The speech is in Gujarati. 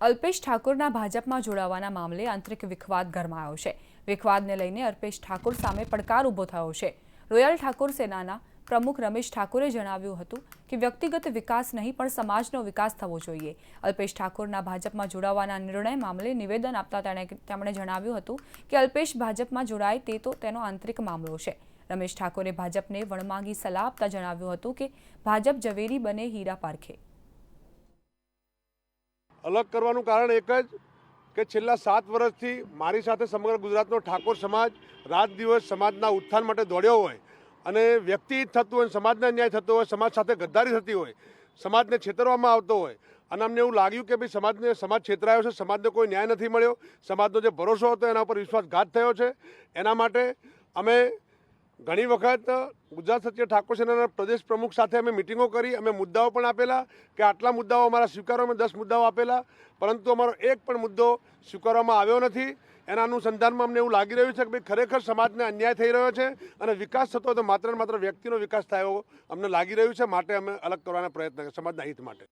અલ્પેશ ઠાકોરના ભાજપમાં જોડાવાના મામલે આંતરિક વિખવાદ ગરમાયો છે. વિખવાદને લઈને અલ્પેશ ઠાકોર સામે પડકાર ઊભો થયો છે. રોયલ ઠાકોર સેનાના પ્રમુખ રમેશ ઠાકોરે જણાવ્યું હતું કે વ્યક્તિગત વિકાસ નહીં, પણ સમાજનો વિકાસ થવો જોઈએ. અલ્પેશ ઠાકોરના ભાજપમાં જોડાવાના નિર્ણય મામલે નિવેદન આપતા તેણે તેમણે જણાવ્યું હતું કે અલ્પેશ ભાજપમાં જોડાય તે તો તેનો આંતરિક મામલો છે. રમેશ ઠાકોરે ભાજપને વણમાંગી સલાહ આપતા જણાવ્યું હતું કે ભાજપ ઝવેરી બને હીરા પારખે. અલગ કરવાનું કારણ એક જ કે છેલ્લા સાત વર્ષથી મારી સાથે સમગ્ર ગુજરાતનો ઠાકોર સમાજ રાત દિવસ સમાજના ઉત્થાન માટે દોડ્યો હોય અને વ્યક્તિ થતું હોય, સમાજને અન્યાય થતો હોય, સમાજ સાથે ગદ્દારી થતી હોય, સમાજને છેતરવામાં આવતો હોય, અને અમને એવું લાગ્યું કે ભાઈ સમાજને, સમાજ છેતરાયો છે, સમાજને કોઈ ન્યાય નથી મળ્યો, સમાજનો જે ભરોસો હતો એના ઉપર વિશ્વાસઘાત થયો છે. એના માટે અમે ઘણી વખત ગુજરાત સત્ય ઠાકોર સેનાના પ્રદેશ પ્રમુખ સાથે અમે મિટિંગો કરી, અમે મુદ્દાઓ પણ આપેલા કે આટલા મુદ્દાઓ અમારા સ્વીકારો અમે દસ મુદ્દાઓ આપેલા, પરંતુ અમારો એક પણ મુદ્દો સ્વીકારવામાં આવ્યો નથી. એના અનુસંધાનમાં અમને એવું લાગી રહ્યું છે કે ભાઈ, ખરેખર સમાજને અન્યાય થઈ રહ્યો છે અને વિકાસ થતો તો માત્ર માત્ર વ્યક્તિનો વિકાસ થાય અમને લાગી રહ્યું છે. માટે અમે અલગ કરવાના પ્રયત્ન સમાજના હિત માટે.